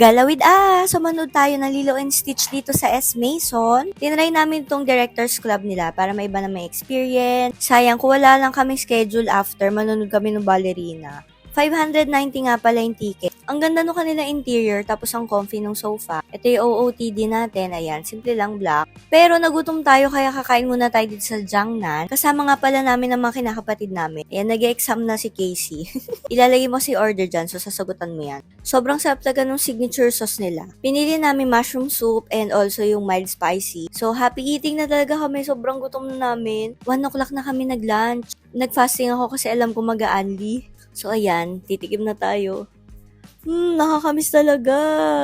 Galawid ah! Sumunod tayo ng Lilo and Stitch dito sa S. Mason. Tinry namin tong Directors Club nila para may iba na may experience. Sayang kung wala lang kaming schedule after, manunod kami ng ballerina. 590 nga pala yung ticket. Ang ganda nung kanila interior, tapos ang comfy ng sofa. Ito yung OOTD natin, ayan, simple lang black. Pero nagutom tayo kaya kakain muna tayo dito sa Jiangnan. Kasama nga pala namin ang mga kinakapatid namin. Ayan, nag-exam na si Casey. Ilalagay mo si order dyan, so sasagutan mo yan. Sobrang sarap talaga nung signature sauce nila. Pinili namin mushroom soup and also yung mild spicy. So, happy eating na talaga kami. Sobrang gutom na namin. 1 o'clock na kami nag-lunch. Nag-fasting ako kasi alam ko mag-aanli. So, ayan, titikim na tayo. Hmm, nakakamiss talaga.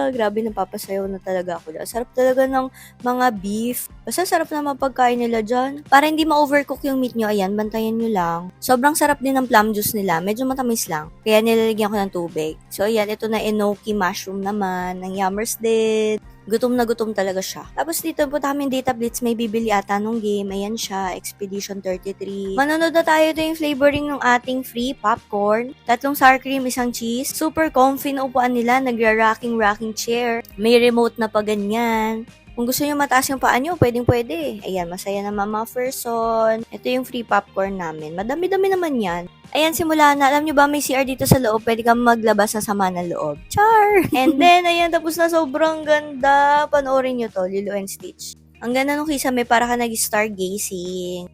Grabe, napapasayaw na talaga ako dyan. Sarap talaga ng mga beef. Basta sarap na mapagkain nila dyan. Para hindi ma-overcook yung meat nyo, ayan, bantayan nyo lang. Sobrang sarap din ng plum juice nila. Medyo matamis lang. Kaya nilalagyan ko ng tubig. So, ayan, ito na enoki mushroom naman. Ng yummers din. Gutom na gutom talaga siya. Tapos dito po namin Data Blitz, may bibili ata nung game. Ayan siya, Expedition 33. Manonood na tayo ito yung flavoring ng ating free popcorn. Tatlong sour cream, isang cheese. Super comfy na upuan nila, nagra-rocking rocking chair. May remote na pa ganyan. Kung gusto nyo mataas yung paa nyo, pwedeng pwede. Ayan, masaya naman mga person. Ito yung free popcorn namin. Madami-dami naman yan. Ayan, simula na. Alam nyo ba, may CR dito sa loob. Pwede kang maglabas sa sama ng loob. Char! And then, ayan, tapos na sobrang ganda. Panoorin nyo to, Lilo and Stitch. Ang ganda nung kisame, para ka nag-stargazing.